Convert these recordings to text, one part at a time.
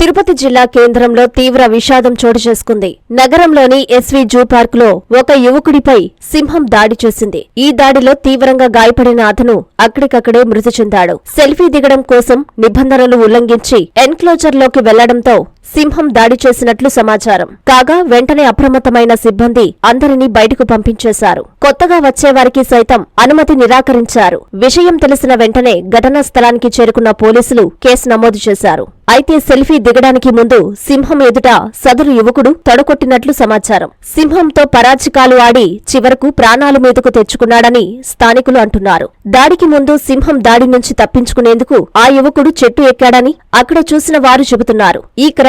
తిరుపతి జిల్లా కేంద్రంలో తీవ్ర విషాదం చోటు చేసుకుంది. నగరంలోని ఎస్వీ జూ పార్కులో ఒక యువకుడిపై సింహం దాడి చేసింది. ఈ దాడిలో తీవ్రంగా గాయపడిన అతను అక్కడికక్కడే మృతి చెందాడు. సెల్ఫీ దిగడం కోసం నిబంధనలు ఉల్లంఘించి ఎన్క్లోజర్లోకి వెళ్ళడంతో సింహం దాడి చేసినట్లు సమాచారం. కాగా వెంటనే అప్రమత్తమైన సిబ్బంది అందరినీ బయటకు పంపించేశారు. కొత్తగా వచ్చేవారికి సైతం అనుమతి నిరాకరించారు. విషయం తెలిసిన వెంటనే ఘటనా స్థలానికి చేరుకున్న పోలీసులు కేసు నమోదు చేశారు. అయితే సెల్ఫీ దిగడానికి ముందు సింహం ఎదుట సదరు యువకుడు తడకొట్టినట్లు సమాచారం. సింహంతో పరాచికాలు ఆడి చివరకు ప్రాణాలు మీదకు తెచ్చుకున్నాడని స్థానికులు అంటున్నారు. దాడికి ముందు సింహం దాడి నుంచి తప్పించుకునేందుకు ఆ యువకుడు చెట్టు ఎక్కాడని అక్కడ చూసిన వారు చెబుతున్నారు. ఈ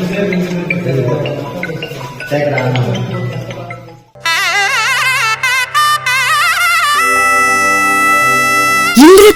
दूसरे दिन चेक कराना होगा